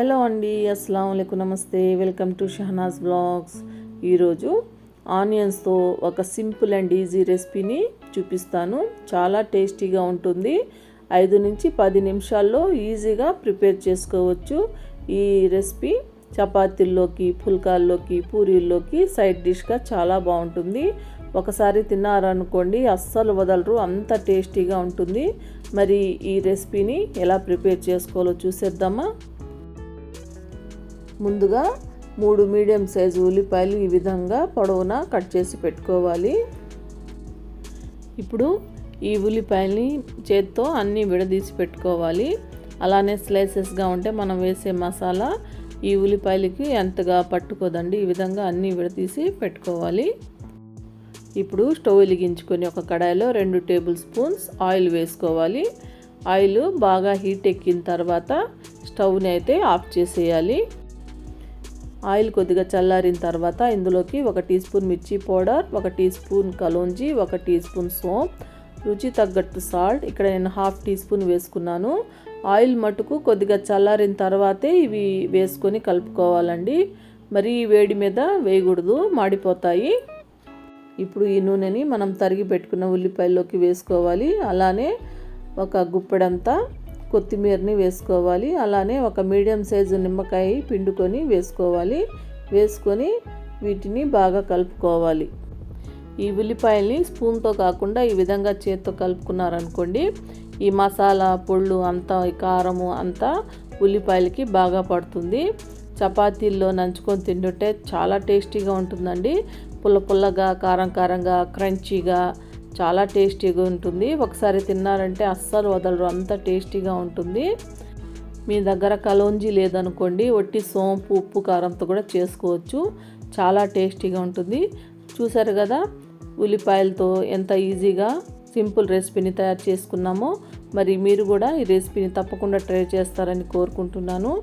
Hello అండి అస్సలం అయికు నమస్తే వెల్కమ్ టు షహనాజ్ బ్లాగ్స్. ఈరోజు ఆనియన్స్తో ఒక సింపుల్ అండ్ ఈజీ రెసిపీని చూపిస్తాను. చాలా టేస్టీగా ఉంటుంది. ఐదు నుంచి పది నిమిషాల్లో ఈజీగా ప్రిపేర్ చేసుకోవచ్చు. ఈ రెసిపీ చపాతీల్లోకి పుల్కాల్లోకి పూరీల్లోకి సైడ్ డిష్గా చాలా బాగుంటుంది. ఒకసారి తిన్నారనుకోండి అస్సలు వదలరు. అంత టేస్టీగా ఉంటుంది. మరి ఈ రెసిపీని ఎలా ప్రిపేర్ చేసుకోవాలో చూసేద్దామా? ముందుగా మూడు మీడియం సైజు ఉల్లిపాయలు ఈ విధంగా పొడవునా కట్ చేసి పెట్టుకోవాలి. ఇప్పుడు ఈ ఉల్లిపాయల్ని చేత్తో అన్నీ విడదీసి పెట్టుకోవాలి. అలానే స్లైసెస్గా ఉంటే మనం వేసే మసాలా ఈ ఉల్లిపాయలకి ఎంతగా పట్టుకోదండి ఈ విధంగా అన్నీ విడదీసి పెట్టుకోవాలి. ఇప్పుడు స్టవ్ వెలిగించుకొని ఒక కడాయిలో రెండు టేబుల్ స్పూన్స్ ఆయిల్ వేసుకోవాలి. ఆయిల్ బాగా హీట్ ఎక్కిన తర్వాత స్టవ్ని అయితే ఆఫ్ చేసేయాలి. ఆయిల్ కొద్దిగా చల్లారిన తర్వాత ఇందులోకి ఒక టీ స్పూన్ మిర్చి పౌడర్ ఒక టీ స్పూన్ కలోంజి ఒక టీ స్పూన్ సోంప్. రుచి తగ్గట్టు సాల్ట్. ఇక్కడ నేను హాఫ్ టీ స్పూన్ వేసుకున్నాను. ఆయిల్ మటుకు కొద్దిగా చల్లారిన తర్వాతే ఇవి వేసుకొని కలుపుకోవాలండి. మరి వేడి మీద వేయకూడదు. మాడిపోతాయి. ఇప్పుడు ఈ నూనెని మనం తరిగి పెట్టుకున్న ఉల్లిపాయల్లోకి వేసుకోవాలి. అలానే ఒక గుప్పెడంతా కొత్తిమీరని వేసుకోవాలి. అలానే ఒక మీడియం సైజు నిమ్మకాయ పిండుకొని వేసుకోవాలి. వేసుకొని వీటిని బాగా కలుపుకోవాలి. ఈ ఉల్లిపాయల్ని స్పూన్తో కాకుండా ఈ విధంగా చేత్తో కలుపుకున్నారనుకోండి ఈ మసాలా పొళ్ళు అంతా ఈ కారము అంతా ఉల్లిపాయలకి బాగా పడుతుంది. చపాతీల్లో నంచుకొని తింటుంటే చాలా టేస్టీగా ఉంటుందండి. పుల్ల పుల్లగా కారం కారంగా క్రంచీగా చాలా టేస్టీగా ఉంటుంది. ఒకసారి తిన్నారంటే అస్సలు వదలరు. అంత టేస్టీగా ఉంటుంది. మీ దగ్గర కలోంజీ లేదనుకోండి ఒట్టి సోంపు ఉప్పు కారంతో కూడా చేసుకోవచ్చు. చాలా టేస్టీగా ఉంటుంది. చూసారు కదా ఉల్లిపాయలతో ఎంత ఈజీగా సింపుల్ రెసిపీని తయారు చేసుకున్నామో మరి మీరు కూడా ఈ రెసిపీని తప్పకుండా ట్రై చేస్తారని కోరుకుంటున్నాను.